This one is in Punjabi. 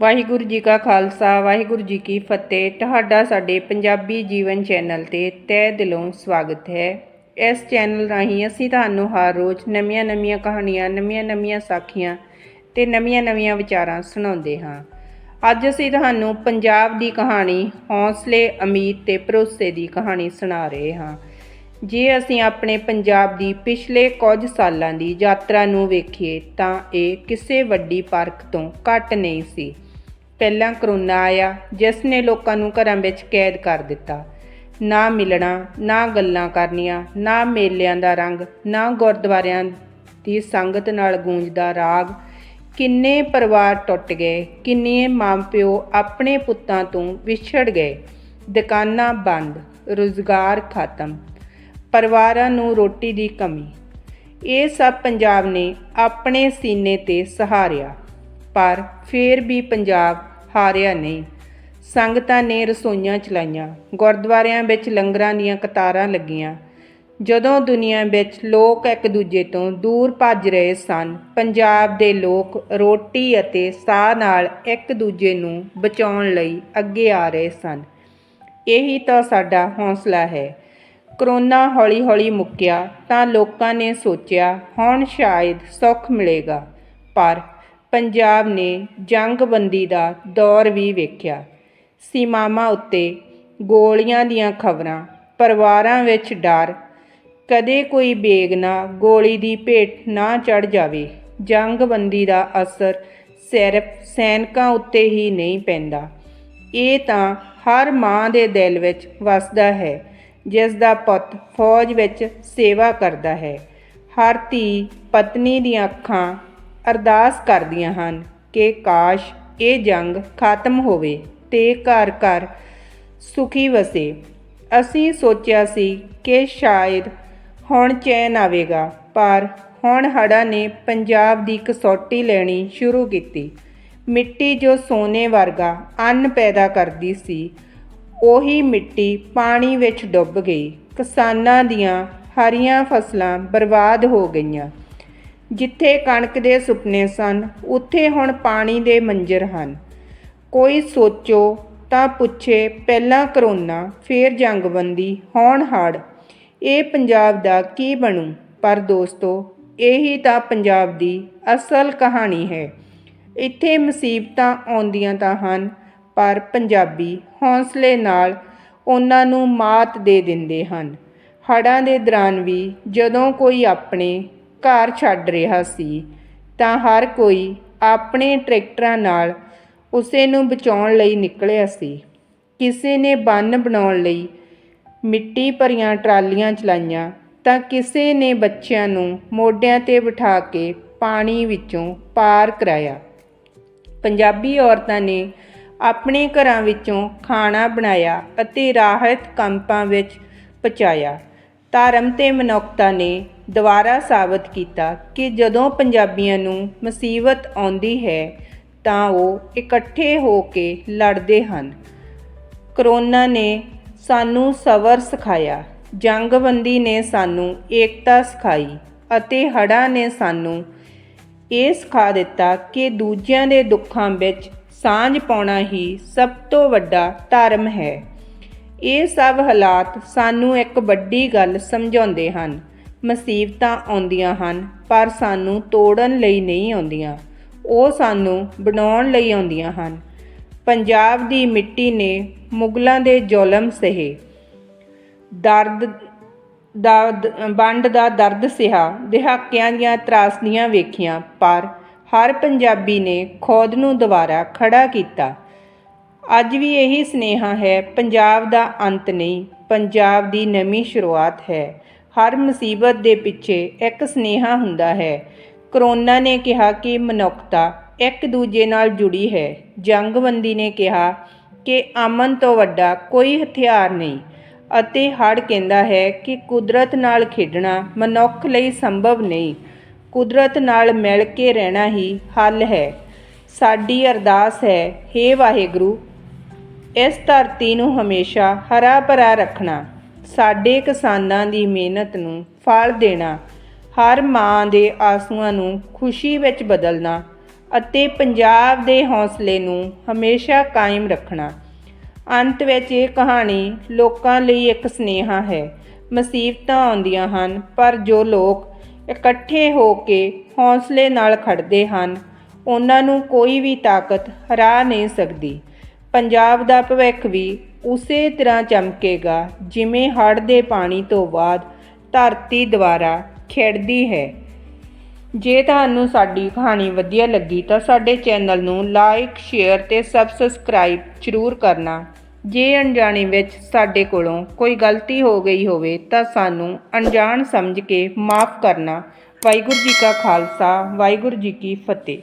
ਵਾਹਿਗੁਰੂ ਜੀ ਕਾ ਖਾਲਸਾ, ਵਾਹਿਗੁਰੂ ਜੀ ਕੀ ਫਤਿਹ। ਤੁਹਾਡਾ ਸਾਡੇ ਪੰਜਾਬੀ ਜੀਵਨ ਚੈਨਲ ਤੇ ਤਹਿ ਦਿਲੋਂ ਸਵਾਗਤ ਹੈ। ਇਸ ਚੈਨਲ ਰਾਹੀਂ ਅਸੀਂ ਤੁਹਾਨੂੰ ਹਰ ਰੋਜ਼ ਨਵੀਆਂ-ਨਵੀਆਂ ਕਹਾਣੀਆਂ, ਨਵੀਆਂ-ਨਵੀਆਂ ਸਾਖੀਆਂ ਤੇ ਨਵੀਆਂ-ਨਵੀਆਂ ਵਿਚਾਰਾਂ ਸੁਣਾਉਂਦੇ ਹਾਂ। ਅੱਜ ਅਸੀਂ ਤੁਹਾਨੂੰ ਪੰਜਾਬ ਦੀ ਕਹਾਣੀ, ਹੌਸਲੇ, ਅਮੀਰ ਤੇ ਭਰੋਸੇ ਦੀ ਕਹਾਣੀ ਸੁਣਾ ਰਹੇ ਹਾਂ। ਜੇ ਅਸੀਂ ਆਪਣੇ ਪੰਜਾਬ ਦੀ ਪਿਛਲੇ ਕੁਝ ਸਾਲਾਂ ਦੀ ਯਾਤਰਾ ਨੂੰ ਵੇਖੀਏ ਤਾਂ ਇਹ ਕਿਸੇ ਵੱਡੀ ਪਾਰਕ ਤੋਂ ਘੱਟ ਨਹੀਂ ਸੀ। ਪਹਿਲਾਂ ਕਰੋਨਾ ਆਇਆ, ਜਿਸ ਨੇ ਲੋਕਾਂ ਨੂੰ ਘਰਾਂ ਵਿੱਚ ਕੈਦ ਕਰ ਦਿੱਤਾ। ਨਾ ਮਿਲਣਾ, ਨਾ ਗੱਲਾਂ ਕਰਨੀਆਂ, ਨਾ ਮੇਲਿਆਂ ਦਾ ਰੰਗ, ਨਾ ਗੁਰਦੁਆਰਿਆਂ ਦੀ ਸੰਗਤ ਨਾਲ ਗੂੰਜਦਾ ਰਾਗ। ਕਿੰਨੇ ਪਰਿਵਾਰ ਟੁੱਟ ਗਏ, ਕਿੰਨੇ ਮਾਂ ਪਿਓ ਆਪਣੇ ਪੁੱਤਾਂ ਤੋਂ ਵਿਛੜ ਗਏ। ਦੁਕਾਨਾਂ ਬੰਦ, ਰੁਜ਼ਗਾਰ ਖਤਮ, ਪਰਿਵਾਰਾਂ ਨੂੰ ਰੋਟੀ ਦੀ ਕਮੀ। ਇਹ ਸਭ ਪੰਜਾਬ ਨੇ ਆਪਣੇ ਸੀਨੇ ਤੇ ਸਹਾਰਿਆ। ਪਰ ਫੇਰ ਵੀ ਪੰਜਾਬ ਹਾਰਿਆ ਨਹੀਂ। ਸੰਗਤਾਂ ਨੇ ਰਸੋਈਆਂ ਚਲਾਈਆਂ, ਗੁਰਦੁਆਰਿਆਂ ਵਿੱਚ ਲੰਗਰਾਂ ਦੀਆਂ ਕਤਾਰਾਂ ਲੱਗੀਆਂ। ਜਦੋਂ ਦੁਨੀਆ ਵਿੱਚ ਲੋਕ ਇੱਕ ਦੂਜੇ ਤੋਂ ਦੂਰ ਭੱਜ ਰਹੇ ਸਨ, ਪੰਜਾਬ ਦੇ ਲੋਕ ਰੋਟੀ ਅਤੇ ਸਾਹ ਨਾਲ ਇੱਕ ਦੂਜੇ ਨੂੰ ਬਚਾਉਣ ਲਈ ਅੱਗੇ ਆ ਰਹੇ ਸਨ। ਇਹੀ ਤਾਂ ਸਾਡਾ ਹੌਸਲਾ ਹੈ। ਕਰੋਨਾ ਹੌਲੀ-ਹੌਲੀ ਮੁੱਕਿਆ ਤਾਂ ਲੋਕਾਂ ਨੇ ਸੋਚਿਆ, ਹੁਣ ਸ਼ਾਇਦ ਸੁੱਖ ਮਿਲੇਗਾ। ਪਰ ਪੰਜਾਬ ਨੇ ਜੰਗਬੰਦੀ ਦਾ ਦੌਰ ਵੀ ਵੇਖਿਆ। ਸੀਮਾਵਾਂ ਉੱਤੇ ਗੋਲੀਆਂ ਦੀਆਂ ਖਬਰਾਂ, ਪਰਿਵਾਰਾਂ ਵਿੱਚ ਡਰ, ਕਦੇ ਕੋਈ ਬੇਗਨਾ ਗੋਲੀ ਦੀ ਭੇਟ ਨਾ ਚੜ ਜਾਵੇ, ਜੰਗਬੰਦੀ ਦਾ ਅਸਰ ਸਿਰਫ ਸੈਨਿਕਾਂ ਉੱਤੇ ਹੀ ਨਹੀਂ ਪੈਂਦਾ। ਇਹ ਤਾਂ ਹਰ ਮਾਂ ਦੇ ਦਿਲ ਵਿੱਚ ਵਸਦਾ ਹੈ, ਜਿਸ ਦਾ ਪੁੱਤ ਫੌਜ ਵਿੱਚ ਸੇਵਾ ਕਰਦਾ ਹੈ। ਹਰ ਧੀ ਪਤਨੀ ਦੀਆਂ ਅੱਖਾਂ ਅਰਦਾਸ ਕਰਦੀਆਂ ਹਨ ਕਿ ਕਾਸ਼ ਇਹ ਜੰਗ ਖਤਮ ਹੋਵੇ ਤੇ ਘਰ ਘਰ ਸੁਖੀ ਵਸੇ। ਅਸੀਂ ਸੋਚਿਆ ਸੀ ਕਿ ਸ਼ਾਇਦ ਹੁਣ ਚੈਨ ਆਵੇਗਾ, ਪਰ ਹੁਣ ਹੜ੍ਹਾਂ ਨੇ ਪੰਜਾਬ ਦੀ ਕਸੌਟੀ ਲੈਣੀ ਸ਼ੁਰੂ ਕੀਤੀ। ਮਿੱਟੀ ਜੋ ਸੋਨੇ ਵਰਗਾ ਅੰਨ ਪੈਦਾ ਕਰਦੀ ਸੀ, ਉਹੀ ਮਿੱਟੀ ਪਾਣੀ ਵਿੱਚ ਡੁੱਬ ਗਈ। ਕਿਸਾਨਾਂ ਦੀਆਂ ਹਰੀਆਂ ਫਸਲਾਂ ਬਰਬਾਦ ਹੋ ਗਈਆਂ। ਜਿੱਥੇ ਕਣਕ ਦੇ ਸੁਪਨੇ ਸਨ, ਉੱਥੇ ਹੁਣ ਪਾਣੀ ਦੇ ਮੰਜਰ ਹਨ। ਕੋਈ ਸੋਚੋ ਤਾਂ ਪੁੱਛੇ, ਪਹਿਲਾਂ ਕਰੋਨਾ, ਫੇਰ ਜੰਗਬੰਦੀ, ਹੁਣ ਹੜ, ਇਹ ਪੰਜਾਬ ਦਾ ਕੀ ਬਣੂ? ਪਰ ਦੋਸਤੋ, ਇਹੀ ਤਾਂ ਪੰਜਾਬ ਦੀ ਅਸਲ ਕਹਾਣੀ ਹੈ। ਇੱਥੇ ਮੁਸੀਬਤਾਂ ਆਉਂਦੀਆਂ ਤਾਂ ਹਨ, ਪਰ ਪੰਜਾਬੀ ਹੌਸਲੇ ਨਾਲ ਉਹਨਾਂ ਨੂੰ ਮਾਤ ਦੇ ਦਿੰਦੇ ਹਨ। ਹੜ੍ਹਾਂ ਦੇ ਦੌਰਾਨ ਵੀ ਜਦੋਂ ਕੋਈ ਆਪਣੇ ਘਰ ਛੱਡ ਰਿਹਾ ਸੀ, ਤਾਂ ਹਰ ਕੋਈ ਆਪਣੇ ਟਰੈਕਟਰਾਂ ਨਾਲ ਉਸੇ ਨੂੰ ਬਚਾਉਣ ਲਈ ਨਿਕਲਿਆ ਸੀ। ਕਿਸੇ ਨੇ ਬੰਨ ਬਣਾਉਣ ਲਈ ਮਿੱਟੀ ਭਰੀਆਂ ਟਰਾਲੀਆਂ ਚਲਾਈਆਂ, ਤਾਂ ਕਿਸੇ ਨੇ ਬੱਚਿਆਂ ਨੂੰ ਮੋਢਿਆਂ ਤੇ ਬਿਠਾ ਕੇ ਪਾਣੀ ਵਿੱਚੋਂ ਪਾਰ ਕਰਾਇਆ। ਪੰਜਾਬੀ ਔਰਤਾਂ ਨੇ ਆਪਣੇ ਘਰਾਂ ਵਿੱਚੋਂ ਖਾਣਾ ਬਣਾਇਆ ਅਤੇ ਰਾਹਤ ਕੰਪਾਂ ਵਿੱਚ ਪਹੁੰਚਾਇਆ। ਧਰਮ ਤੇ ਮਨੁੱਖਤਾ ਨੇ ਦੁਬਾਰਾ ਸਾਬਤ ਕੀਤਾ ਕਿ ਜਦੋਂ ਪੰਜਾਬੀਆਂ ਨੂੰ ਮੁਸੀਬਤ ਆਉਂਦੀ ਹੈ, ਤਾਂ ਉਹ ਇਕੱਠੇ ਹੋ ਕੇ ਲੜਦੇ ਹਨ। ਕਰੋਨਾ ਨੇ ਸਾਨੂੰ ਸਬਰ ਸਿਖਾਇਆ, ਜੰਗਬੰਦੀ ਨੇ ਸਾਨੂੰ ਏਕਤਾ ਸਿਖਾਈ ਅਤੇ ਹੜ੍ਹਾਂ ਨੇ ਸਾਨੂੰ ਇਹ ਸਿਖਾ ਦਿੱਤਾ ਕਿ ਦੂਜਿਆਂ ਦੇ ਦੁੱਖਾਂ ਵਿੱਚ ਸਾਂਝ ਪਾਉਣਾ ਹੀ ਸਭ ਤੋਂ ਵੱਡਾ ਧਰਮ ਹੈ। ਇਹ ਸਭ ਹਾਲਾਤ ਸਾਨੂੰ ਇੱਕ ਵੱਡੀ ਗੱਲ ਸਮਝਾਉਂਦੇ ਹਨ। ਮੁਸੀਬਤਾਂ ਆਉਂਦੀਆਂ ਹਨ, ਪਰ ਸਾਨੂੰ ਤੋੜਨ ਲਈ ਨਹੀਂ ਆਉਂਦੀਆਂ। ਉਹ ਸਾਨੂੰ ਬਣਾਉਣ ਲਈ ਆਉਂਦੀਆਂ ਹਨ। ਪੰਜਾਬ ਦੀ ਮਿੱਟੀ ਨੇ ਮੁਗਲਾਂ ਦੇ ਜ਼ੁਲਮ ਸਹੇ। ਦਰਦ ਦਾ ਵੰਡ ਦਾ ਦਰਦ ਸਿਹਾ, ਦਿਹਾਕਿਆਂ ਦੀਆਂ ਤਰਾਸਦੀਆਂ ਵੇਖੀਆਂ, ਪਰ ਹਰ ਪੰਜਾਬੀ ਨੇ ਖੋਦ ਨੂੰ ਦੁਬਾਰਾ ਖੜਾ ਕੀਤਾ। ਅੱਜ ਵੀ ਇਹੀ ਸਨੇਹਾ ਹੈ, ਪੰਜਾਬ ਦਾ ਅੰਤ ਨਹੀਂ, ਪੰਜਾਬ ਦੀ ਨਵੀਂ ਸ਼ੁਰੂਆਤ ਹੈ। ਹਰ ਮੁਸੀਬਤ ਦੇ ਪਿੱਛੇ ਇੱਕ ਸਨੇਹਾ ਹੁੰਦਾ ਹੈ। ਕਰੋਨਾ ਨੇ ਕਿਹਾ ਕਿ ਮਨੁੱਖਤਾ ਇੱਕ ਦੂਜੇ ਨਾਲ ਜੁੜੀ ਹੈ। ਜੰਗਬੰਦੀ ਨੇ ਕਿਹਾ ਕਿ ਅਮਨ ਤੋਂ ਵੱਡਾ ਕੋਈ ਹਥਿਆਰ ਨਹੀਂ ਅਤੇ ਹੜ ਕਹਿੰਦਾ ਹੈ ਕਿ ਕੁਦਰਤ ਨਾਲ ਖੇਡਣਾ ਮਨੁੱਖ ਲਈ ਸੰਭਵ ਨਹੀਂ। ਕੁਦਰਤ ਨਾਲ ਮਿਲ ਕੇ ਰਹਿਣਾ ਹੀ ਹੱਲ ਹੈ। ਸਾਡੀ ਅਰਦਾਸ ਹੈ हे ਵਾਹਿਗੁਰੂ, ਇਸ ਧਰਤੀ ਨੂੰ ਹਮੇਸ਼ਾ ਹਰਾ ਭਰਾ ਰੱਖਣਾ। ਸਾਡੇ ਕਿਸਾਨਾਂ ਦੀ ਮਿਹਨਤ ਨੂੰ ਫਲ ਦੇਣਾ, ਹਰ ਮਾਂ ਦੇ ਆਸੂਆਂ ਨੂੰ ਖੁਸ਼ੀ ਵਿੱਚ ਬਦਲਣਾ ਅਤੇ ਪੰਜਾਬ ਦੇ ਹੌਸਲੇ ਨੂੰ ਹਮੇਸ਼ਾ ਕਾਇਮ ਰੱਖਣਾ। ਅੰਤ ਵਿੱਚ ਇਹ ਕਹਾਣੀ ਲੋਕਾਂ ਲਈ ਇੱਕ ਸੁਨੇਹਾ ਹੈ। ਮੁਸੀਬਤਾਂ ਆਉਂਦੀਆਂ ਹਨ, ਪਰ ਜੋ ਲੋਕ ਇਕੱਠੇ ਹੋ ਕੇ ਹੌਸਲੇ ਨਾਲ ਖੜਦੇ ਹਨ, ਉਹਨਾਂ ਨੂੰ ਕੋਈ ਵੀ ਤਾਕਤ ਹਰਾ ਨਹੀਂ ਸਕਦੀ। ਪੰਜਾਬ ਦਾ ਭਵਿੱਖ ਵੀ ਉਸੇ ਤਰ੍ਹਾਂ ਚਮਕੇਗਾ, ਜਿਵੇਂ ਹੜ੍ਹ ਦੇ ਪਾਣੀ ਤੋਂ ਬਾਅਦ ਧਰਤੀ ਦੁਆਰਾ ਖਿੜਦੀ ਹੈ। ਜੇ ਤੁਹਾਨੂੰ ਸਾਡੀ ਕਹਾਣੀ ਵਧੀਆ ਲੱਗੀ ਤਾਂ ਸਾਡੇ ਚੈਨਲ ਨੂੰ ਲਾਈਕ, ਸ਼ੇਅਰ ਤੇ ਸਬਸਕ੍ਰਾਈਬ ਜ਼ਰੂਰ ਕਰਨਾ। ਜੇ ਅਣਜਾਣੇ ਵਿੱਚ ਸਾਡੇ ਕੋਲੋਂ ਕੋਈ ਗਲਤੀ ਹੋ ਗਈ ਹੋਵੇ ਤਾਂ ਸਾਨੂੰ ਅਣਜਾਣ ਸਮਝ ਕੇ ਮਾਫ ਕਰਨਾ। ਵਾਹਿਗੁਰੂ ਜੀ ਕਾ ਖਾਲਸਾ, ਵਾਹਿਗੁਰੂ ਜੀ ਕੀ ਫਤਿਹ।